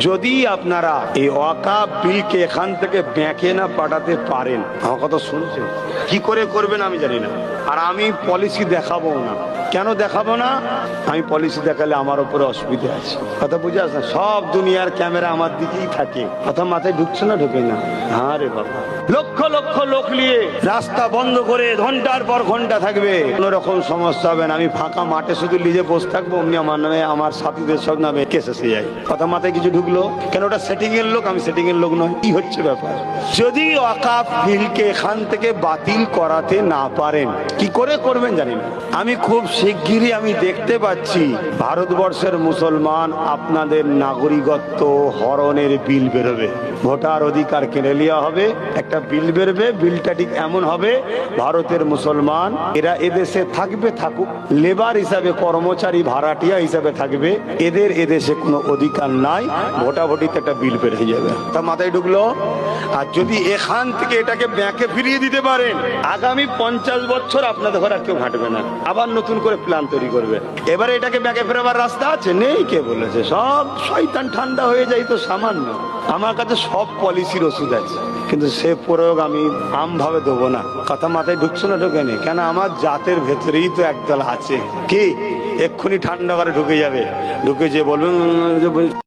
যদি আপনারা এই অকা বিলকে এখান থেকে ব্যাঁকে না পাঠাতে পারেন, আমার কথা শুনছেন? কি করে করবেন আমি জানি না। আর আমি পলিসি দেখাবো না। কেন দেখাবো না? আমি পলিসি দেখালে আমার উপরে অসুবিধা আছে। কথা বুঝে আসে সব দুনিয়ার ক্যামেরা আমার দিকেই থাকে। কথা মাথায় ঢুকছে না, ঢুকে না। বাবা। লক্ষ লক্ষ লোক নিয়ে রাস্তা বন্ধ করে ঘণ্টার পর ঘণ্টা থাকবে। কোন রকম সমস্যা হবে না। আমি ফাঁকা মাঠে শুধু নিজে বসে থাকব আমার নামে, আমার সাথীদের সব নামে কেস এসে যায়। কথা মাথায় কিছু ঢুকলো? কেন ওটা সেটিং এর লোক? আমি সেটিং এর লোক নয়। কি হচ্ছে ব্যাপার? যদি অকাপ বিলকে এখান থেকে বাতিল করাতে না পারেন, কি করে করবেন জানি না। আমি খুব শিগগিরই আমি দেখতে পাচ্ছি, ভারতবর্ষের মুসলমান আপনাদের নাগরিকত্ব হরণের বিল বেরোবে। ভোটার অধিকার কেড়ে নেওয়া হবে, একটা বিল বেরোবে, বিলটা ঠিক এমন হবে, ভারতের মুসলমান, এরা এদেশে থাকবে, থাকুক। লেবার হিসাবে, কর্মচারী ভাড়াটিয়া হিসাবে থাকবে, এদের এদেশে কোনো অধিকার নাই, ভোটাভুটিতে একটা বিল বেড়ে যাবে। তা মাথায় ঢুকলো? আর যদি এখান থেকে এটাকে ব্যাংকে ফিরিয়ে দিতে পারেন, আগামী পঞ্চাশ বছর আপনাদের ঘর আর কেউ ঘাটবে না। আবার নতুন করে প্ল্যান তৈরি করবে। এবারে এটাকে ব্যাংকে ফেরাবার রাস্তা আছে? নেই কে বলেছে। সব শয়তান ঠান্ডা হয়ে যায় তো সামান্য। আমার কাছে সব পলিসির ওষুধ আছে কিন্তু সে প্রয়োগ আমি আমভাবে দেবো না কথা মাথায় ঢুকছে না ঢুকে নেই কেন আমার জাতের ভেতরেই তো একদল আছে কি এক্ষুনি ঠান্ডা করে ঢুকে যাবে ঢুকে যে বলবে উম, যে বল-